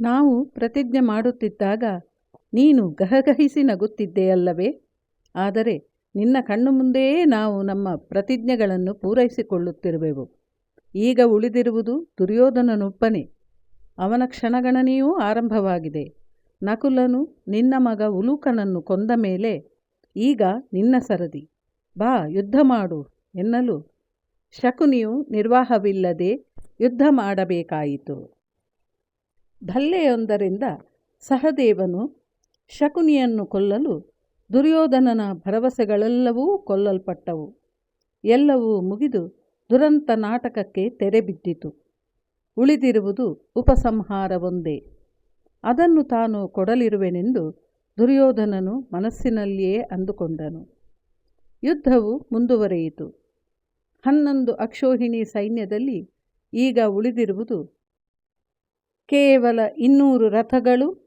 ನಾವು ಪ್ರತಿಜ್ಞೆ ಮಾಡುತ್ತಿದ್ದಾಗ ನೀನು ಗಹಗಹಿಸಿ ನಗುತ್ತಿದ್ದೆಯಲ್ಲವೇ? ಆದರೆ ನಿನ್ನ ಕಣ್ಣು ಮುಂದೆಯೇ ನಾವು ನಮ್ಮ ಪ್ರತಿಜ್ಞೆಗಳನ್ನು ಪೂರೈಸಿಕೊಳ್ಳುತ್ತಿರುವೆವು. ಈಗ ಉಳಿದಿರುವುದು ದುರ್ಯೋಧನನೊಬ್ಬನೇ. ಅವನ ಕ್ಷಣಗಣನೆಯೂ ಆರಂಭವಾಗಿದೆ. ನಕುಲನು ನಿನ್ನ ಮಗ ಉಲೂಕನನ್ನು ಕೊಂದ ಮೇಲೆ, ಈಗ ನಿನ್ನ ಸರದಿ. ಬಾ, ಯುದ್ಧ ಮಾಡು ಎನ್ನಲು ಶಕುನಿಯು ನಿರ್ವಾಹವಿಲ್ಲದೆ ಯುದ್ಧ ಮಾಡಬೇಕಾಯಿತು. ಧಲ್ಲೆಯೊಂದರಿಂದ ಸಹದೇವನು ಶಕುನಿಯನ್ನು ಕೊಲ್ಲಲು ದುರ್ಯೋಧನನ ಭರವಸೆಗಳೆಲ್ಲವೂ ಕೊಲ್ಲಲ್ಪಟ್ಟವು. ಎಲ್ಲವೂ ಮುಗಿದು ದುರಂತ ನಾಟಕಕ್ಕೆ ತೆರೆಬಿದ್ದಿತು. ಉಳಿದಿರುವುದು ಉಪಸಂಹಾರವೊಂದೇ. ಅದನ್ನು ತಾನು ಕೊಡಲಿರುವೆನೆಂದು ದುರ್ಯೋಧನನು ಮನಸ್ಸಿನಲ್ಲಿಯೇ ಅಂದುಕೊಂಡನು. ಯುದ್ಧವು ಮುಂದುವರೆಯಿತು. ಹನ್ನೊಂದು ಅಕ್ಷೋಹಿಣಿ ಸೈನ್ಯದಲ್ಲಿ ಈಗ ಉಳಿದಿರುವುದು ಕೇವಲ ಇನ್ನೂರು ರಥಗಳು,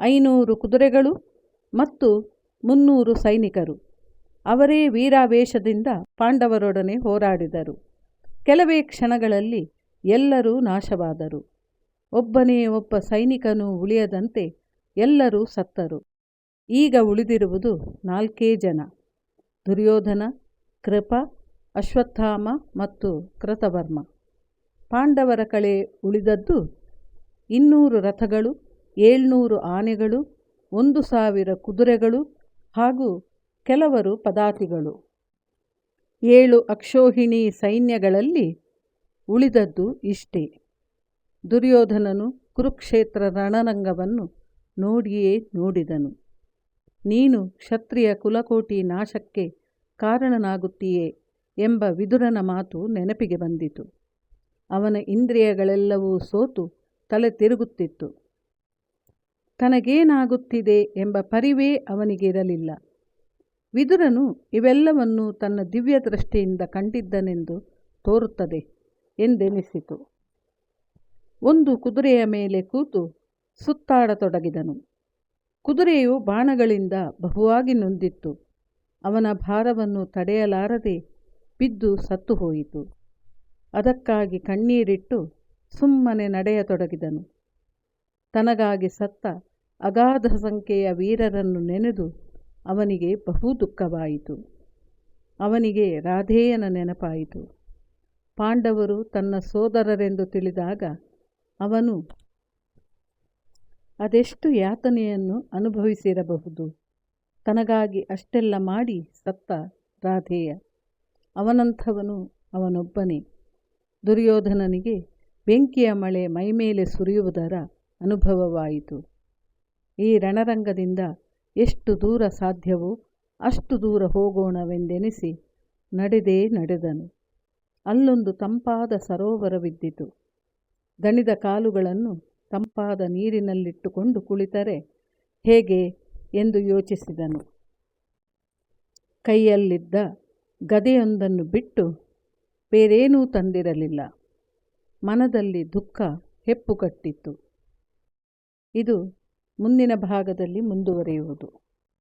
ಐನೂರು ಕುದುರೆಗಳು ಮತ್ತು ಮುನ್ನೂರು ಸೈನಿಕರು. ಅವರೇ ವೀರಾವೇಶದಿಂದ ಪಾಂಡವರೊಡನೆ ಹೋರಾಡಿದರು. ಕೆಲವೇ ಕ್ಷಣಗಳಲ್ಲಿ ಎಲ್ಲರೂ ನಾಶವಾದರು. ಒಬ್ಬನೇ ಒಬ್ಬ ಸೈನಿಕನು ಉಳಿಯದಂತೆ ಎಲ್ಲರೂ ಸತ್ತರು. ಈಗ ಉಳಿದಿರುವುದು ನಾಲ್ಕೇ ಜನ. ದುರ್ಯೋಧನ, ಕೃಪ, ಅಶ್ವತ್ಥಾಮ ಮತ್ತು ಕೃತವರ್ಮ. ಪಾಂಡವರ ಕಳೆ ಉಳಿದದ್ದು ಇನ್ನೂರು ರಥಗಳು, ಏಳ್ನೂರು ಆನೆಗಳು, ಒಂದು ಸಾವಿರ ಕುದುರೆಗಳು ಹಾಗೂ ಕೆಲವರು ಪದಾತಿಗಳು. ಏಳು ಅಕ್ಷೋಹಿಣಿ ಸೈನ್ಯಗಳಲ್ಲಿ ಉಳಿದದ್ದು ಇಷ್ಟೇ. ದುರ್ಯೋಧನನು ಕುರುಕ್ಷೇತ್ರ ರಣರಂಗವನ್ನು ನೋಡಿಯೇ ನೋಡಿದನು. ನೀನು ಕ್ಷತ್ರಿಯ ಕುಲಕೋಟಿ ನಾಶಕ್ಕೆ ಕಾರಣನಾಗುತ್ತೀಯೇ ಎಂಬ ವಿದುರನ ಮಾತು ನೆನಪಿಗೆ ಬಂದಿತು. ಅವನ ಇಂದ್ರಿಯಗಳೆಲ್ಲವೂ ಸೋತು ತಲೆ ತಿರುಗುತ್ತಿತ್ತು. ತನಗೇನಾಗುತ್ತಿದೆ ಎಂಬ ಪರಿವೇ ಅವನಿಗಿರಲಿಲ್ಲ. ವಿದುರನು ಇವೆಲ್ಲವನ್ನೂ ತನ್ನ ದಿವ್ಯ ದೃಷ್ಟಿಯಿಂದ ಕಂಡಿದ್ದನೆಂದು ತೋರುತ್ತದೆ ಎಂದೆನಿಸಿತು. ಒಂದು ಕುದುರೆಯ ಮೇಲೆ ಕೂತು ಸುತ್ತಾಡತೊಡಗಿದನು. ಕುದುರೆಯು ಬಾಣಗಳಿಂದ ಬಹುವಾಗಿ ನೊಂದಿತ್ತು. ಅವನ ಭಾರವನ್ನು ತಡೆಯಲಾರದೆ ಬಿದ್ದು ಸತ್ತು ಹೋಯಿತು. ಅದಕ್ಕಾಗಿ ಕಣ್ಣೀರಿಟ್ಟು ಸುಮ್ಮನೆ ನಡೆಯತೊಡಗಿದನು. ತನಗಾಗಿ ಸತ್ತ ಅಗಾಧ ಸಂಖ್ಯೆಯ ವೀರರನ್ನು ನೆನೆದು ಅವನಿಗೆ ಬಹು ದುಃಖವಾಯಿತು. ಅವನಿಗೆ ರಾಧೇಯನ ನೆನಪಾಯಿತು. ಪಾಂಡವರು ತನ್ನ ಸೋದರರೆಂದು ತಿಳಿದಾಗ ಅವನು ಅದೆಷ್ಟು ಯಾತನೆಯನ್ನು ಅನುಭವಿಸಿರಬಹುದು. ತನಗಾಗಿ ಅಷ್ಟೆಲ್ಲ ಮಾಡಿ ಸತ್ತ ರಾಧೇಯ. ಅವನಂಥವನು ಅವನೊಬ್ಬನೇ. ದುರ್ಯೋಧನನಿಗೆ ಬೆಂಕಿಯ ಮಳೆ ಮೈಮೇಲೆ ಸುರಿಯುವುದರ ಅನುಭವವಾಯಿತು. ಈ ರಣರಂಗದಿಂದ ಎಷ್ಟು ದೂರ ಸಾಧ್ಯವೋ ಅಷ್ಟು ದೂರ ಹೋಗೋಣವೆಂದೆನಿಸಿ ನಡೆದೇ ನಡೆದನು. ಅಲ್ಲೊಂದು ತಂಪಾದ ಸರೋವರವಿದ್ದಿತು ದಣಿದ ಕಾಲುಗಳನ್ನು ತಂಪಾದ ನೀರಿನಲ್ಲಿಟ್ಟುಕೊಂಡು ಕುಳಿತರೆ ಹೇಗೆ ಎಂದು ಯೋಚಿಸಿದನು. ಕೈಯಲ್ಲಿದ್ದ ಗದೆಯೊಂದನ್ನು ಬಿಟ್ಟು ಬೇರೇನೂ ತಂದಿರಲಿಲ್ಲ. ಮನದಲ್ಲಿ ದುಃಖ ಹೆಪ್ಪುಗಟ್ಟಿತ್ತು. ಇದು ಮುಂದಿನ ಭಾಗದಲ್ಲಿ ಮುಂದುವರಿಯುವುದು.